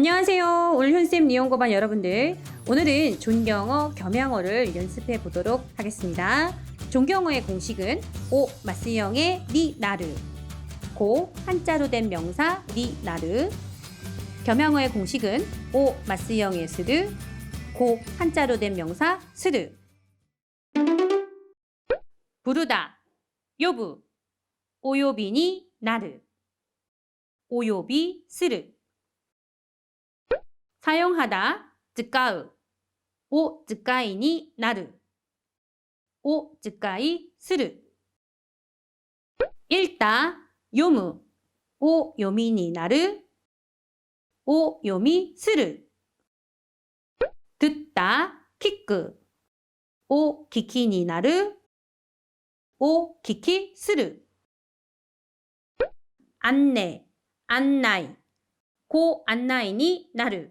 안녕하세요. 오늘 현쌤 니온고반 여러분들. 오늘은 존경어, 겸양어를 연습해 보도록 하겠습니다. 존경어의 공식은 오 마스형의 니 나르. 고 한자로 된 명사 니 나르. 겸양어의 공식은 오 마스형의 스르. 고 한자로 된 명사 스르. 부르다 요부. 오요비니 나르. 오요비 스르 사용하다 즈까으 오 즈까이니 나르. 오 즈까이 스르. 읽다 요무. 오 요미니 나르. 오 요미 스르. 듣다 키크 오 키키니 나르. 오 키키 스르. 안내 안나이. 고 안나이니 나르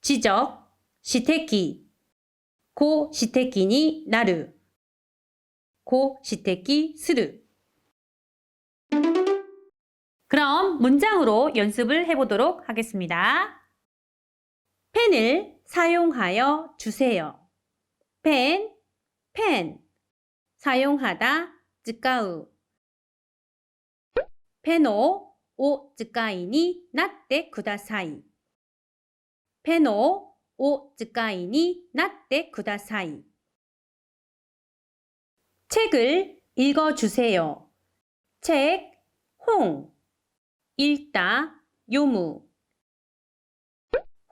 지적 시테키 고 시테키니 나르 고 시테키 스르 그럼 문장으로 연습을 해보도록 하겠습니다. 펜을 사용하여 주세요. 펜, 펜. 사용하다, 즈까우. 펜오, 오 즈까이니 나tte 쿠다사이. 펜오, 오 즈까이니 나tte 쿠다사이. 책을 읽어주세요. 책, 홍. 읽다, 요무.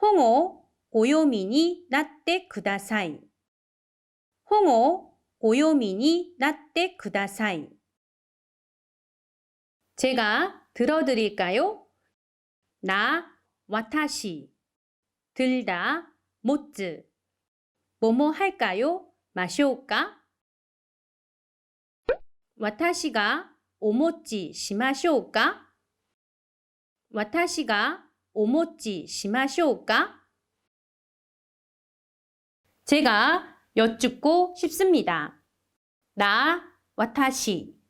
홍오, 오요미니 나tte 쿠다사이. 홍오, 오요미니 나tte 쿠다사이. 제가 들어드릴까요? 나, 와타시. 들다, 모츠. 뭐뭐 할까요? 마쇼까? 와타시가 오모찌 시마쇼까? 와타시가 오모찌 시마쇼까? 제가 여쭙고 싶습니다. 나, 와타시.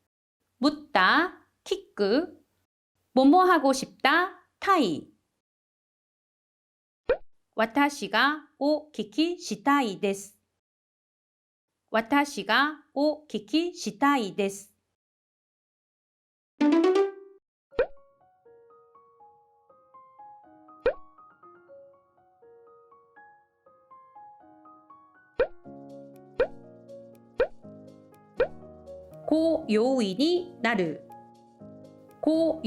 묻다, 키크. 뭐뭐 하고 싶다, 타이. 와타시가 오 키키 시타이 데스. 와타시가 오 키키 시타이 데스. 고 요우이니 나르 고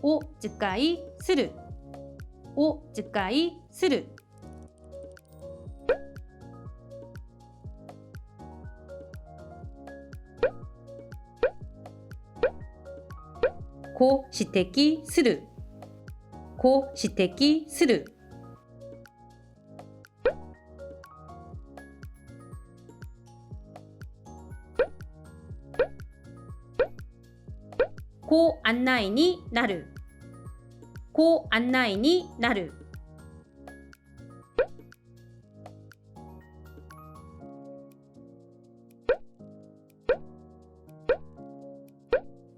요우이니 나르 오 즈까이 스르 오 즈까이 스르 고 시테키 고 안나이니 나르 고 안나이니 나르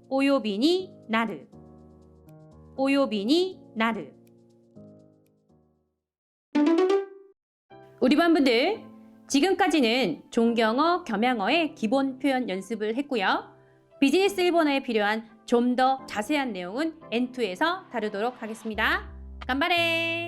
오요비니 나르 오요비니 나르 우리 반분들 지금까지는 존경어, 겸양어의 기본 표현 연습을 했고요. 비즈니스 일본어에 필요한 좀 더 자세한 내용은 N2에서 다루도록 하겠습니다. 간발에